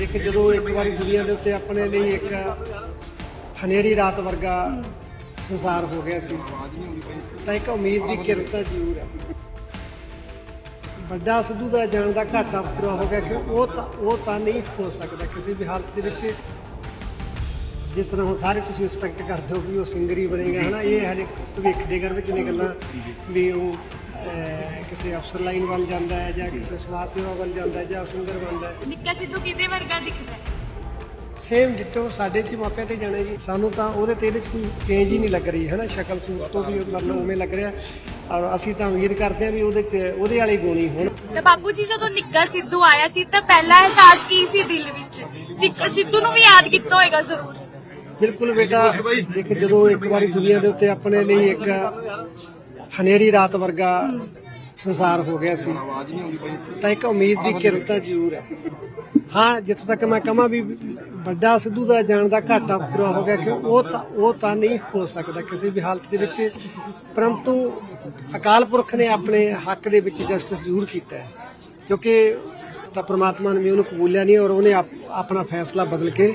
ਦੇਖ ਜਦੋਂ ਇੱਕ ਵਾਰੀ ਦੁਨੀਆ ਦੇ ਉੱਤੇ ਆਪਣੇ ਲਈ ਇੱਕ ਹਨੇਰੀ ਰਾਤ ਵਰਗਾ ਸੰਸਾਰ ਹੋ ਗਿਆ ਸੀ, ਤਾਂ ਇੱਕ ਉਮੀਦ ਦੀ ਕਿਰਨ ਜ਼ਰੂਰ ਹੈ। ਵੱਡਾ ਸਿੱਧੂ ਦਾ ਜਾਣ ਦਾ ਘਾਟਾ ਪੂਰਾ ਹੋ ਗਿਆ ਕਿ ਉਹ ਤਾਂ ਉਹ ਤਾਂ ਨਹੀਂ ਹੋ ਸਕਦਾ ਕਿਸੇ ਵੀ ਹਾਲਤ ਦੇ ਵਿੱਚ। ਜਿਸ ਤਰ੍ਹਾਂ ਹੁਣ ਸਾਰੇ ਤੁਸੀਂ ਰਿਸਪੈਕਟ ਕਰਦੇ ਹੋ ਕਿ ਉਹ ਸਿੰਗਰ ਹੀ ਬਣੇਗਾ, ਹਨਾ? ਇਹ ਹਜੇ ਭਵਿੱਖ ਦੇ ਘਰ ਵਿੱਚ ਨੇ ਗੱਲਾਂ ਵੀ ਉਹ ਕਿਸੇ ਅਫਸਰ ਲਾਈਨ ਵੱਲ ਜਾਂਦਾ ਹੈ ਜਾਂ ਕਿਸੇ ਸਮਾਜ ਸੇਵਾ ਵੱਲ ਜਾਂਦਾ ਹੈ ਜਾਂ ਸਿੰਗਰ ਬਣਦਾ ਹੈ। ਨਿੱਕਾ ਸਿੱਧੂ ਕਿਤੇ ਵਰਗਾ ਦਿਖਦਾ ਹੈ? ਸੇਮ ਡਿਟੋ ਸਾਡੇ ਚ ਮਾਪਿਆਂ ਤੇ ਜਾਣਾ ਜੀ। ਸਾਨੂੰ ਤਾਂ ਉਹਦੇ ਤੇ ਇਹਦੇ ਚ ਕੋਈ ਚੇਂਜ ਹੀ ਨਹੀਂ ਲੱਗ ਰਹੀ ਹੈ ਨਾ ਸ਼ਕਲ ਸੂਰਤ ਤੋਂ ਵੀ ਉਹ ਮਤਲਬ ਉਵੇਂ ਲੱਗ ਰਿਹਾ। ਔਰ ਅਸੀਂ ਤਾਂ ਉਮੀਦ ਕਰਦੇ ਹਾਂ ਵੀ ਉਹਦੇ ਚ ਉਹਦੇ ਵਾਲੇ ਗੁਣ ਹੋਣ। ਤਾਂ ਬਾਪੂ ਜੀ ਜਦੋਂ ਨਿੱਕਾ ਸਿੱਧੂ ਆਇਆ ਸੀ ਤਾਂ ਪਹਿਲਾ ਅਹਿਸਾਸ ਕੀ ਸੀ ਦਿਲ ਵਿੱਚ? ਸਿੱਖ- ਸਿੱਧੂ ਨੂੰ ਵੀ ਯਾਦ ਕੀਤਾ ਹੋਏਗਾ ਜ਼ਰੂਰ। ਬਿਲਕੁਲ ਬੇਟਾ ਦੇਖ ਜਦੋਂ ਇੱਕ ਵਾਰੀ ਦੁਨੀਆ ਦੇ ਉੱਤੇ ਆਪਣੇ ਲਈ ਇੱਕ ਹਨੇਰੀ ਰਾਤ ਵਰਗਾ ਸੰਸਾਰ ਹੋ ਗਿਆ ਸੀ। ਤਾਂ ਇੱਕ ਉਮੀਦ ਦੀ ਕਿਰਨ ਤਾਂ ਜ਼ਰੂਰ ਹੈ। ਹਾਂ, ਜਿੱਥੋਂ ਤੱਕ ਮੈਂ ਕਹਾਂ ਵੀ ਵੱਡਾ ਸਿੱਧੂ ਦਾ ਜਾਣ ਦਾ ਘਾਟਾ ਪੂਰਾ ਹੋ ਗਿਆ ਕਿ ਉਹ ਤਾਂ ਉਹ ਤਾਂ ਨਹੀਂ ਹੋ ਸਕਦਾ ਕਿਸੇ ਵੀ ਹਾਲਤ ਦੇ ਵਿੱਚ। ਪਰੰਤੂ ਅਕਾਲ ਪੁਰਖ ਨੇ ਆਪਣੇ ਹੱਕ ਦੇ ਵਿੱਚ ਜਸਟਿਸ ਜ਼ਰੂਰ ਕੀਤਾ ਹੈ। ਕਿਉਂਕਿ ਤਾਂ ਪ੍ਰਮਾਤਮਾ ਨੇ ਵੀ ਉਹਨੂੰ ਕਬੂਲਿਆ ਨਹੀਂ ਔਰ ਉਹਨੇ ਆਪਣਾ ਫੈਸਲਾ ਬਦਲ ਕੇ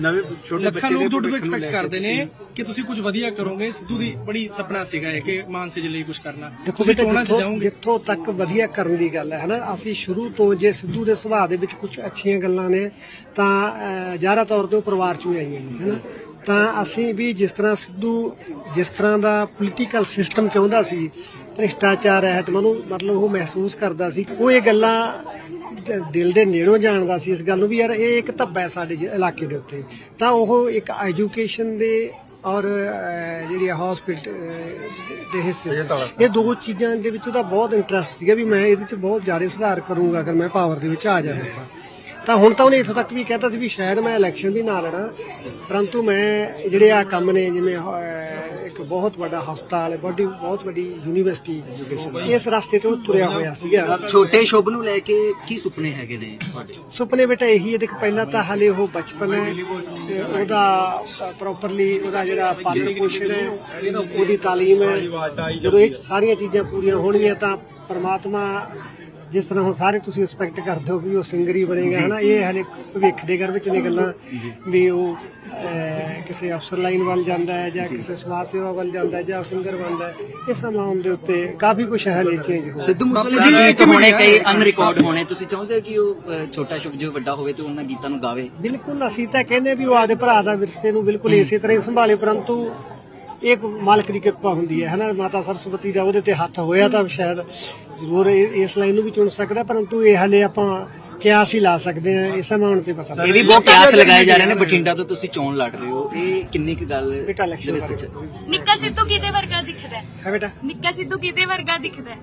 ਨਵੇਂ ਛੋਟੇ ਲੱਖਾਂ ਬੱਚੇ ਦੇ ਲੋਕ ਤੁਹਾਡੇ ਤੋਂ ਐਕਸਪੈਕਟ ਕਰਦੇ ਨੇ ਤੁਸੀਂ- ਕਿ ਤੁਸੀਂ ਕੁਝ ਵਧੀਆ ਕਰੋਗੇ। ਸਿੱਧੂ ਦੀ ਬੜੀ ਸੁਪਨਾ ਸੀਗਾ ਇਹ ਕਿ ਮਾਨਸੇ ਲਈ ਕੁਝ ਕਰਨਾ। ਦੇਖੋ ਤੁਸੀਂ ਚੋਣਾਂ 'ਚ ਜਿੱਥੋਂ ਜਾਓਗੇ। ਜਿੱਥੋਂ ਤੱਕ ਵਧੀਆ ਕਰਨ ਦੀ ਗੱਲ ਹੈ ਹਨਾ? ਅਸੀਂ ਸ਼ੁਰੂ ਤੋਂ ਜੇ ਸਿੱਧੂ ਦੇ ਸੁਭਾਅ ਦੇ ਵਿੱਚ ਕੁਝ ਅੱਛੀਆਂ ਗੱਲਾਂ ਨੇ ਤਾਂ ਅਹ, ਜ਼ਾਹਰਾ ਤੌਰ ਤੇ ਉਹ ਪਰਿਵਾਰ ਚੋਂ ਹੀ ਆਈਆਂ ਨੇ ਹਨਾ? ਤਾਂ ਅਸੀਂ ਵੀ ਜਿਸ ਤਰ੍ਹਾਂ ਸਿੱਧੂ ਜਿਸ ਤਰ੍ਹਾਂ ਦਾ ਪੋਲੀਟੀਕਲ ਸਿਸਟਮ ਚਾਹੁੰਦਾ ਸੀ ਭ੍ਰਿਸ਼ਟਾਚਾਰ ਹੈ ਤੇ ਮਨੂੰ ਮਤਲਬ ਉਹ ਮਹਿਸੂਸ ਕਰਦਾ ਸੀ ਉਹ ਇਹ ਗੱਲਾਂ ਦਿਲ ਦੇ ਨੇੜੋਂ ਜਾਣਦਾ ਸੀ ਇਸ ਗੱਲ ਨੂੰ ਵੀ ਯਾਰ ਇਹ ਇੱਕ ਧੱਬਾ ਹੈ ਸਾਡੇ ਇਲਾਕੇ ਦੇ ਉੱਤੇ। ਤਾਂ ਉਹ ਇੱਕ ਐਜੂਕੇਸ਼ਨ ਦੇ ਔਰ ਜਿਹੜੀ ਹਸਪੀਟਲ ਦੇ ਹਿੱਸੇ ਇਹ ਦੋ ਚੀਜ਼ਾਂ ਦੇ ਵਿੱਚ ਉਹਦਾ ਬਹੁਤ ਇੰਟਰਸਟ ਸੀਗਾ ਵੀ ਮੈਂ ਇਹਦੇ ਵਿੱਚ ਬਹੁਤ ਜ਼ਿਆਦਾ ਸੁਧਾਰ ਕਰੂੰਗਾ ਅਗਰ ਮੈਂ ਪਾਵਰ ਦੇ ਵਿੱਚ ਆ ਜਾਵਾਂ ਤਾਂ। ਤਾਂ ਹੁਣ ਤਾਂ ਉਹਨੇ ਇੱਥੋਂ ਤੱਕ ਵੀ ਕਹਿਤਾ ਸੀ ਵੀ ਸ਼ਾਇਦ ਮੈਂ ਇਲੈਕਸ਼ਨ ਵੀ ਨਾ ਲੜਾਂ ਪਰੰਤੂ ਮੈਂ ਜਿਹੜੇ ਆ ਕੰਮ ਨੇ ਜਿਵੇਂ ਇੱਕ ਬਹੁਤ ਵੱਡਾ ਹਸਪਤਾਲ ਹੈ ਬੜੀ ਬਹੁਤ ਵੱਡੀ ਯੂਨੀਵਰਸਿਟੀ ਇਸ ਰਸਤੇ ਤੋਂ ਤੁਰਿਆ ਹੋਇਆ ਸੀਗਾ। ਛੋਟੇ ਸ਼ੁਭ ਨੂੰ ਲੈ ਕੇ ਕੀ ਸੁਪਨੇ ਹੈਗੇ ਨੇ ਤੁਹਾਡੇ? ਸੁਪਨੇ ਬੇਟਾ ਇਹੀ ਹੈ ਦੇਖ ਪਹਿਲਾਂ ਤਾਂ ਹਾਲੇ ਉਹ ਬਚਪਨ ਹੈ ਤੇ ਉਹਦਾ ਪ੍ਰੋਪਰਲੀ ਉਹਦਾ ਜਿਹੜਾ ਪਾਲਣ ਪੋਸ਼ਣ ਹੈ ਉਹਦੀ ਤਾਲੀਮ ਹੈ। ਜਦੋਂ ਇਹ ਸਾਰੀਆਂ ਚੀਜ਼ਾਂ ਪੂਰੀਆਂ ਹੋਣਗੀਆਂ ਤਾਂ ਪ੍ਰਮਾਤਮਾ ਜਿਸ ਤਰ੍ਹਾਂ ਹੁਣ ਸਾਰੇ ਤੁਸੀਂ ਐਕਸਪੈਕਟ ਕਰਦੇ ਹੋ ਵੀ ਉਹ ਸਿੰਗਰ ਹੀ ਬਣੇਗਾ ਹਨਾ? ਇਹ ਹਲੇ ਭਵਿੱਖ ਦੇ ਘਰ ਵਿੱਚ ਨੇ ਗੱਲਾਂ ਵੀ ਉਹ ਕਿਸੇ ਅਫਸਰ ਲਾਈਨ ਵੱਲ ਜਾਂਦਾ ਹੈ ਜਾਂ ਕਿਸੇ ਸਮਾਜ ਸੇਵਾ ਵੱਲ ਜਾਂਦਾ ਹੈ ਜਾਂ ਸਿੰਗਰ ਬਣਦਾ ਹੈ ਇਹ ਸਮਾਂ ਦੇ ਉੱਤੇ ਕਾਫੀ ਕੁਝ ਹਲੇ ਚੇਂਜ ਹੋ ਸਿੱਧੂ ਮੂਸੇਵਾਲੇ ਦੇ ਗੀਤ ਹੋਣੇ ਕਈ ਅਨਰਿਕਾਰਡ ਹੋਣੇ। ਤੁਸੀਂ ਚਾਹੁੰਦੇ ਹੋ ਕਿ ਉਹ ਛੋਟਾ ਸ਼ੁਭ ਜੋ ਵੱਡਾ ਹੋਵੇ ਤੇ ਉਹਨਾਂ ਗੀਤਾਂ ਨੂੰ ਗਾਵੇ? ਬਿਲਕੁਲ ਅਸੀਂ ਤਾਂ ਕਹਿੰਦੇ ਵੀ ਉਹ ਆਪਦੇ ਭਰਾ ਦਾ ਵਿਰਸੇ ਨੂੰ ਬਿਲਕੁਲ ਇਸੇ ਤਰ੍ਹਾਂ ਹੀ ਸੰਭਾਲੇ ਪਰੰਤੂ ਇਹ ਇੱਕ ਮਾਲਕ ਦੀ ਕਿਰਪਾ ਹੁੰਦੀ ਹੈ ਹਨਾ? ਮਾਤਾ ਸਰਸਵਤੀ ਦਾ ਉਹਦੇ ਤੇ ਹੱਥ ਹੋਇਆ ਤਾਂ ਸ਼ਾਇਦ ਜ਼ਰੂਰ ਇਸ ਲਾਈਨ ਨੂੰ ਵੀ ਚੁਣ ਸਕਦਾ ਪਰੰਤੂ ਇਹ ਹਲੇ ਆਪਾਂ ਕਿਆਸ ਹੀ ਲਾ ਸਕਦੇ ਹਾਂ ਇਸ ਅਮਾਉਂਟ ਤੇ ਪਤਾ ਇਹ ਵੀ ਬਹੁਤ ਪਿਆਸ ਲਗਾਏ ਜਾ ਰਹੇ ਨੇ ਬਠਿੰਡਾ ਤੋਂ ਤੁਸੀਂ ਚੋਣ ਲੜ ਰਹੇ ਹੋ। ਇਹ ਕਿੰਨੀ ਕੁ ਗੱਲ ਬੇਟਾ ਦੇ ਵਿੱਚ? ਨਿੱਕਾ ਸਿੱਧੂ ਕਿਤੇ ਵਰਗਾ ਦਿਖਦਾ ਹੈ? ਹੈ ਬੇਟਾ? ਨਿੱਕਾ ਸਿੱਧੂ ਕਿਤੇ ਵਰਗਾ ਦਿਖਦਾ ਹੈ?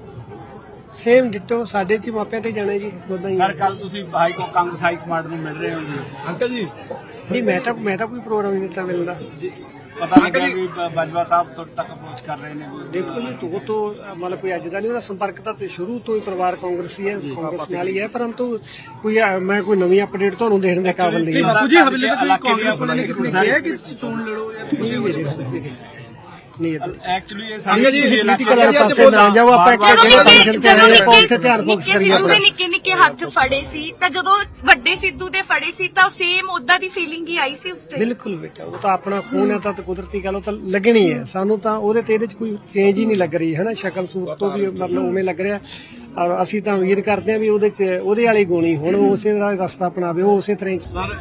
ਸੇਮ ਡਿਟੋ ਸਾਡੇ ਹੀ ਮਾਪਿਆਂ ਤੇ ਜਾਣਾ ਜੀ ਉਦਾਂ ਹੀ ਸਰ ਕੱਲ ਤੁਸੀਂ ਹਾਈ ਕੋ ਕਾਂਗਰਸ ਹਾਈ ਕਮਾਂਡ ਨੂੰ ਮਿਲ ਰਹੇ ਹੋ ਜੀ। ਅੰਕਲ ਜੀ? ਨਹੀਂ ਮੈਂ ਤਾਂ ਮੈਂ ਤਾਂ ਕੋਈ ਪ੍ਰੋਗਰਾਮ ਨਹੀਂ ਦਿੱਤਾ ਮਿਲਦਾ ਜੀ। ਪਤਾ ਲੱਗਾ ਵੀ ਬ- ਬਾਜਵਾ ਸਾਹਿਬ ਤੁਹਾਡੇ ਤੱਕ ਪਹੁੰਚ ਕਰ ਰਹੇ ਨੇ ਦੇਖੋ ਜੀ ਤੋ ਤੋਂ ਮਤਲਬ ਕੋਈ ਅੱਜ ਦਾ ਨਹੀਂ ਉਹਦਾ ਸੰਪਰਕ ਤਾਂ ਤੇ ਸ਼ੁਰੂ ਤੋਂ ਹੀ ਪਰਿਵਾਰ ਕਾਂਗਰਸੀ ਹੈ ਕਾਂਗਰਸ ਨਾਲ ਹੀ ਹੈ ਪਰੰਤੂ ਕੋਈ ਅ, ਮੈਂ ਕੋਈ ਨਵੀਂ ਅਪਡੇਟ ਤੁਹਾਨੂੰ ਦੇਣ ਦੇ ਕਾਬਿਲ ਨਹੀਂ ਹਾਂ। ਜੀ ਹਵੇਲੀ ਤੋਂ ਕੋਈ ਕਾਂਗਰਸ ਨੇ ਕਿਸੇ ਨੇ ਕਿਹਾ ਕਿ ਚੋਣ ਲੜੋ ਜਾਂ ਕੁਝ ਨਹੀਂ ਇਹ ਤਾਂ- ਐਕਚੁਅਲੀ ਇਹ ਹਾਂਜੀ ਜੀ ਪੋਲੀਟੀਕਲ ਪਾਸੇ ਨਾ ਜਾਓ ਆਪਾਂ ਇੱਕ ਜਦੋਂ ਜਿਹੜੇ ਨਿੱਕੇ ਫੰਕਸ਼ਨ ਤੇ ਆਏ ਆਪਾਂ ਉੱਥੇ ਧਿਆਨ ਫੋਕਸ ਨਿੱਕੇ ਕਰੀਏ ਸਿੱਧੂ ਦੇ ਆਪਣਾ। ਨਿੱਕੇ ਨਿੱਕੇ ਹੱਥ ਫੜੇ ਸੀ ਤਾਂ ਜਦੋਂ ਵੱਡੇ ਸਿੱਧੂ ਦੇ ਫੜੇ ਸੀ ਤਾਂ ਸੇਮ ਉਦਾਂ ਦੀ ਫੀਲਿੰਗ ਹੀ ਆਈ ਸੀ ਉਸ ਟਾਈਮ ਬਿਲਕੁਲ ਬੇਟਾ ਉਹ ਤਾਂ ਆਪਣਾ ਖੂਨ ਹੈ ਤਾਂ ਤੇ ਕੁਦਰਤੀ ਗੱਲ ਉਹ ਤਾਂ ਲੱਗਣੀ ਹੈ। ਸਾਨੂੰ ਤਾਂ ਉਹਦੇ ਤੇ ਇਹਦੇ ਚ ਕੋਈ ਚੇਂਜ ਹੀ ਨਹੀਂ ਲੱਗ ਰਹੀ ਹੈ ਨਾ ਸ਼ਕਲ ਸੂਰਤ ਤੋਂ ਵੀ ਮਤਲਬ ਉਵੇਂ ਲੱਗ ਰਿਹਾ। ਔਰ ਅਸੀਂ ਤਾਂ ਉਮੀਦ ਕਰਦੇ ਹਾਂ ਵੀ ਉਹਦੇ ਚ ਉਹਦੇ ਵਾਲੇ ਗੁਣ ਹੁਣ ਉਸੇ ਤਰ੍ਹਾਂ ਰਸਤਾ ਅਪਣਾਵੇ ਉਹ ਉਸੇ ਤਰ੍ਹਾਂ ਹੀ ਸਰ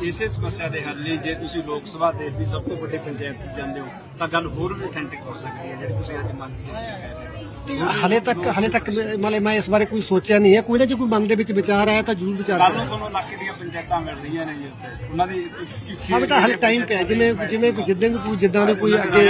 ਇਸੇ ਸਮੱਸਿਆ ਦੇ ਹੱਲ ਲਈ ਜੇ ਤੁਸੀਂ ਲੋਕ ਸਭਾ ਦੇਸ਼ ਦੀ ਸਭ ਤੋਂ ਵੱਡੀ ਪੰਚਾਇਤ 'ਚ ਜਾਂਦੇ ਹੋ ਤਾਂ ਗੱਲ ਹੋਰ ਵੀ ਅਥੈਂਟਿਕ ਹੋ ਸਕਦੀ ਹੈ ਜਿਹੜੀ ਤੁਸੀਂ ਅੱਜ ਮੰਨ ਕੇ ਹਲੇ ਤੱਕ ਹਲੇ ਤੱਕ ਮਤਲਬ ਮੈਂ ਇਸ ਬਾਰੇ ਕੋਈ ਸੋਚਿਆ ਨਹੀਂ ਹੈ। ਕੋਈ ਨਾ ਜੇ ਕੋਈ ਮਨ ਦੇ ਵਿੱਚ ਵਿਚਾਰ ਆਇਆ ਤਾਂ ਜ਼ਰੂਰ ਵਿਚਾਰ ਕਰਾਂਗੇ। ਤੁਹਾਨੂੰ ਇਲਾਕੇ ਦੀਆਂ ਪੰਚਾਇਤਾਂ ਮਿਲ ਰਹੀਆਂ ਨੇ ਜੀ ਉੱਥੇ। ਉਹਨਾਂ ਦੀ ਹਾਂ ਬੇਟਾ ਹਲੇ ਟਾਈਮ ਪਿਆ। ਜਿਵੇਂ ਜਿਵੇਂ ਕੋਈ ਜਿੱਦਾਂ ਕੋਈ ਜਿੱਦਾਂ ਦੇ ਕੋਈ ਅੱਗੇ